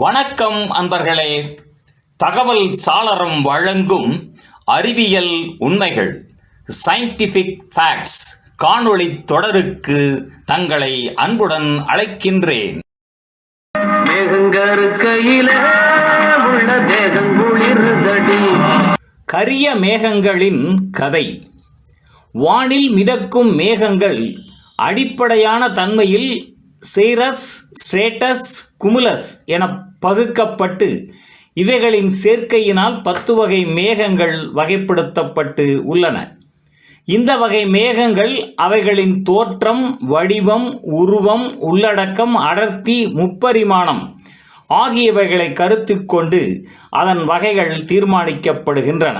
வணக்கம் அன்பர்களே. தகவல் சாளரம் வழங்கும் அறிவியல் உண்மைகள் சயின்டிஃபிக் ஃபேக்ட்ஸ் காணொளி தொடருக்கு தங்களை அன்புடன் அழைக்கின்றேன். கரிய மேகங்களின் கதை. வானில் மிதக்கும் மேகங்கள் அடிப்படையான தன்மையில் சைரஸ் ஸ்ட்ரேட்டஸ் குமுலஸ் என பகுக்கப்பட்டு இவைகளின் சேர்க்கையினால் பத்து வகை மேகங்கள் வகைப்படுத்தப்பட்டு உள்ளன. இந்த வகை மேகங்கள் அவைகளின் தோற்றம் வடிவம் உருவம் உள்ளடக்கம் அடர்த்தி முப்பரிமாணம் ஆகியவைகளை கருத்தில் கொண்டு அதன் வகைகள் தீர்மானிக்கப்படுகின்றன.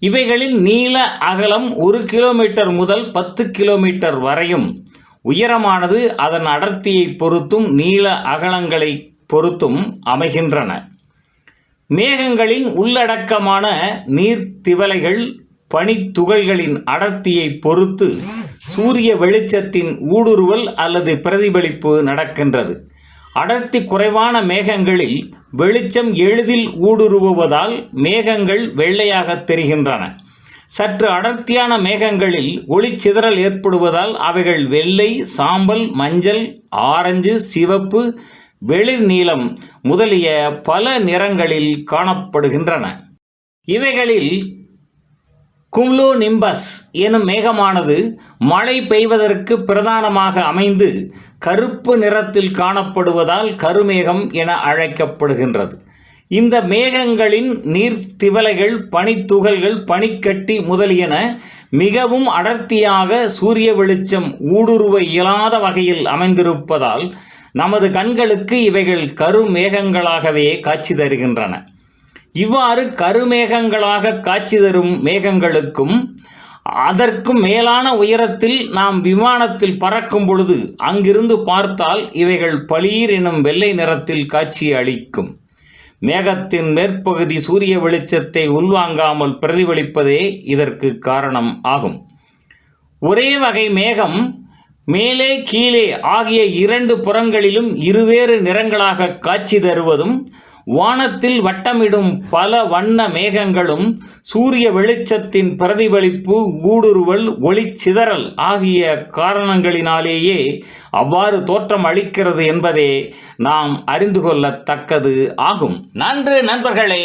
இவைகளில் நீள அகலம் ஒரு கிலோமீட்டர் முதல் பத்து கிலோமீட்டர் வரையும். உயரமானது அதன் அடர்த்தியை பொறுத்தும் நீள அகலங்களை பொறுத்தும் அமைகின்றன. மேகங்களின் உள்ளடக்கமான நீர்த்திவலைகள் பனித்துகள்களின் அடர்த்தியை பொறுத்து சூரிய வெளிச்சத்தின் ஊடுருவல் அல்லது பிரதிபலிப்பு நடக்கின்றது. அடர்த்தி குறைவான மேகங்களில் வெளிச்சம் எளிதில் ஊடுருவுவதால் மேகங்கள் வெள்ளையாக தெரிகின்றன. சற்று அடர்த்தியான மேகங்களில் ஒளிச்சிதறல் ஏற்படுவதால் அவைகள் வெள்ளை சாம்பல் மஞ்சள் ஆரஞ்சு சிவப்பு வெளிர் நீலம் முதலிய பல நிறங்களில் காணப்படுகின்றன. இவைகளில் கும்லோ நிம்பஸ் எனும் மேகமானது மழை பெய்வதற்கு பிரதானமாக அமைந்து கருப்பு நிறத்தில் காணப்படுவதால் கருமேகம் என அழைக்கப்படுகின்றது. இந்த மேகங்களின் நீர்த்திவலைகள் பனித்துகள்கள் பனிக்கட்டி முதலியன மிகவும் அடர்த்தியாக சூரிய வெளிச்சம் ஊடுருவ இயலாத வகையில் அமைந்திருப்பதால் நமது கண்களுக்கு இவைகள் கருமேகங்களாகவே காட்சி தருகின்றன. இவ்வாறு கருமேகங்களாக காட்சி தரும் மேகங்களுக்கும் அதற்கும் மேலான உயரத்தில் நாம் விமானத்தில் பறக்கும் பொழுது அங்கிருந்து பார்த்தால் இவைகள் பளீர் எனும் வெள்ளை நிறத்தில் காட்சி அளிக்கும். மேகத்தின் மேற்பகுதி சூரிய வெளிச்சத்தை உள்வாங்காமல் பிரதிபலிப்பதே இதற்கு காரணம் ஆகும். ஒரே வகை மேகம் மேலே கீழே ஆகிய இரண்டு புறங்களிலும் இருவேறு நிறங்களாக காட்சி தருவதும் வானத்தில் வட்டமிடும் பல வண்ண மேகங்களும் சூரிய வெளிச்சத்தின் பிரதிபலிப்பு ஊடுருவல் ஒளிச்சிதறல் ஆகிய காரணங்களினாலேயே அவ்வாறு தோற்றம் அளிக்கிறது என்பதே நாம் அறிந்து கொள்ளத்தக்கது ஆகும். நன்று நண்பர்களே!